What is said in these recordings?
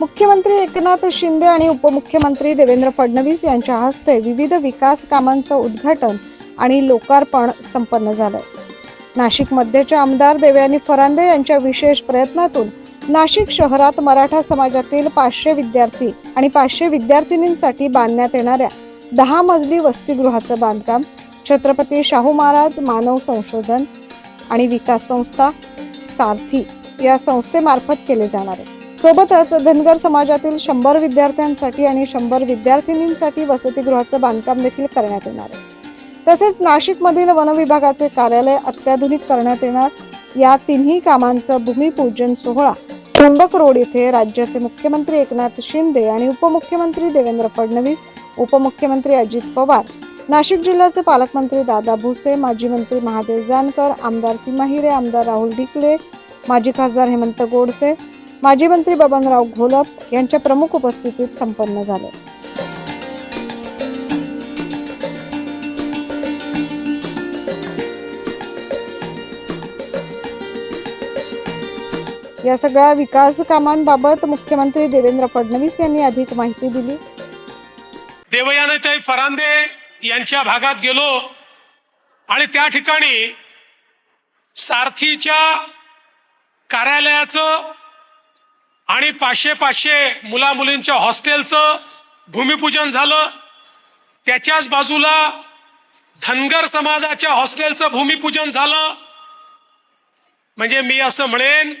मुख्यमंत्री एकनाथ शिंदे आणि उपमुख्यमंत्री देवेंद्र फडणवीस यांच्या हस्ते विविध विकास कामांचं उद्घाटन आणि लोकार्पण संपन्न झालं. नाशिक मध्येचे आमदार देवयानी फरांदे यांच्या विशेष प्रयत्नातून नाशिक शहरात मराठा समाजातील पाचशे विद्यार्थी आणि पाचशे विद्यार्थिनींसाठी बांधण्यात येणाऱ्या दहा मजली वसतिगृहाचं बांधकाम छत्रपती शाहू महाराज मानव संशोधन आणि विकास संस्था सारथी या संस्थेमार्फत केले जाणार आहे. सोबतच धनगर समाजातील शंभर विद्यार्थ्यांसाठी आणि शंभर विद्यार्थिनींसाठी वसतिगृहाचं बांधकाम देखील करण्यात येणार आहे. तसेच नाशिकमधील वन विभागाचे कार्यालय अत्याधुनिक करण्यात येणार. या तिन्ही कामांचं भूमिपूजन सोहळा त्र्यंबक रोड येथे राज्याचे मुख्यमंत्री एकनाथ शिंदे आणि उपमुख्यमंत्री देवेंद्र फडणवीस उपमुख्यमंत्री अजित पवार नाशिक जिल्ह्याचे पालकमंत्री दादा भुसे माजी मंत्री महादेव जानकर आमदार सीमा हिरे आमदार राहुल ढिकले माजी खासदार हेमंत गोडसे माजी मंत्री बबनराव घोलप यांच्या प्रमुख उपस्थितीत संपन्न झाले. या सगळ्या विकास कामांबाबत मुख्यमंत्री देवेंद्र फडणवीस यांनी अधिक माहिती दिली. देवयानताई फरांदे यांच्या भागात गेलो आणि त्या ठिकाणी सारथीच्या कार्यालयाचं आणि पाचशे पाचशे मुला मुलींच्या हॉस्टेलचं भूमिपूजन झालं. त्याच्याच बाजूला धनगर समाजाच्या हॉस्टेलचं भूमिपूजन झालं. म्हणजे मी असं म्हणेन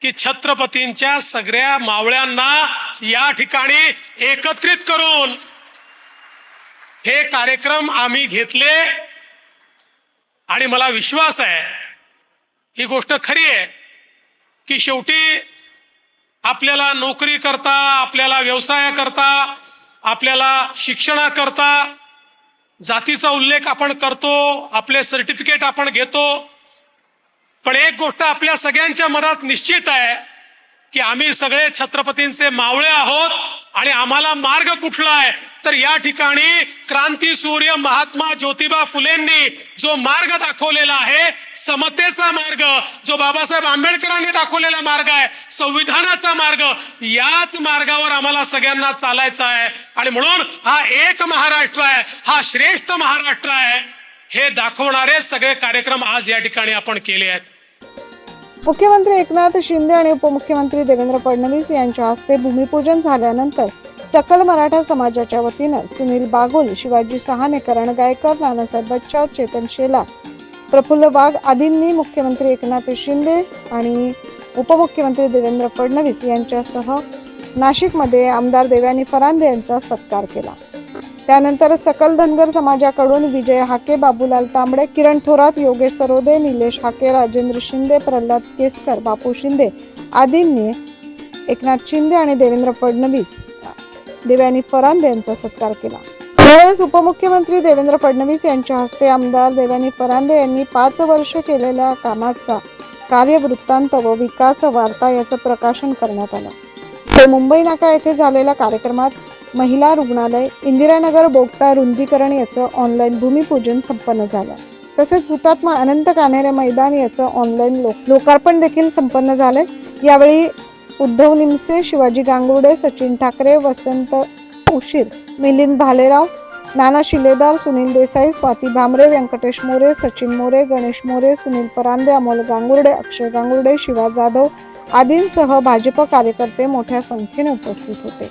की छत्रपतींच्या सगळ्या मावळ्यांना या ठिकाणी एकत्रित करून हे कार्यक्रम आम्ही घेतले. आणि मला विश्वास आहे ही गोष्ट खरी आहे की शेवटी आपल्याला नोकरी करता आपल्याला व्यवसाय करता आपल्याला शिक्षणाकरता जातीचा उल्लेख आपण करतो आपले सर्टिफिकेट आपण घेतो. पण एक गोष्ट आपल्या सगळ्यांच्या मनात निश्चित आहे की आम्ही सगळे छत्रपतींचे मावळे आहोत आणि आम्हाला मार्ग कुठला आहे? तर या ठिकाणी क्रांती सूर्य महात्मा ज्योतिबा फुलेंनी जो मार्ग दाखवलेला आहे समतेचा मार्ग जो बाबासाहेब आंबेडकरांनी दाखवलेला मार्ग आहे संविधानाचा मार्ग याच मार्गावर आम्हाला सगळ्यांना चालायचा आहे. आणि म्हणून हा एक महाराष्ट्र आहे हा श्रेष्ठ महाराष्ट्र आहे. हे दाखवणारे सगळे कार्यक्रम आज या ठिकाणी आपण केले आहेत. मुख्यमंत्री एकनाथ शिंदे आणि उपमुख्यमंत्री देवेंद्र फडणवीस यांच्या हस्ते भूमिपूजन झाल्यानंतर सकल मराठा समाजाच्या वतीनं सुनील बागुल शिवाजी सहाने करण गायकर नानासाहेब बच्चाव चेतन शेला प्रफुल्ल वाघ आदींनी मुख्यमंत्री एकनाथ शिंदे आणि उपमुख्यमंत्री देवेंद्र फडणवीस यांच्यासह नाशिकमध्ये आमदार देवयानी फरांदे यांचा सत्कार केला. त्यानंतर सकल धनगर समाजाकडून विजय हाके बाबूलाल तांबडे किरण थोरात योगेश सरोदे निलेश हाके राजेंद्र शिंदे प्रल्हाद केसकर बापू शिंदे आदींनी एकनाथ शिंदे आणि देवेंद्र फडणवीस देवयानी फरांदे यांचा सत्कार केला. यावेळेस उपमुख्यमंत्री देवेंद्र फडणवीस यांच्या हस्ते आमदार देवयानी फरांदे यांनी पाच वर्ष केलेल्या कामाचा कार्यवृत्तांत व विकास वार्ता याचं प्रकाशन करण्यात आलं. ते मुंबई नाका येथे झालेल्या कार्यक्रमात महिला रुग्णालय इंदिरानगर बोगटा रुंदीकरण याचं ऑनलाईन भूमिपूजन संपन्न झालं. तसेच हुतात्मा अनंत कान्हेरे मैदान याचं ऑनलाईन लोक लोकार्पण देखील संपन्न झालं यावेळी उद्धव निमसे शिवाजी गांगुर्डे सचिन ठाकरे वसंत उशीर मिलिंद भालेराव नाना शिलेदार सुनील देसाई स्वाती भामरे व्यंकटेश मोरे सचिन मोरे गणेश मोरे सुनील परांदे अमोल गांगुर्डे अक्षय गांगुर्डे शिवा जाधव आदींसह भाजप कार्यकर्ते मोठ्या संख्येने उपस्थित होते.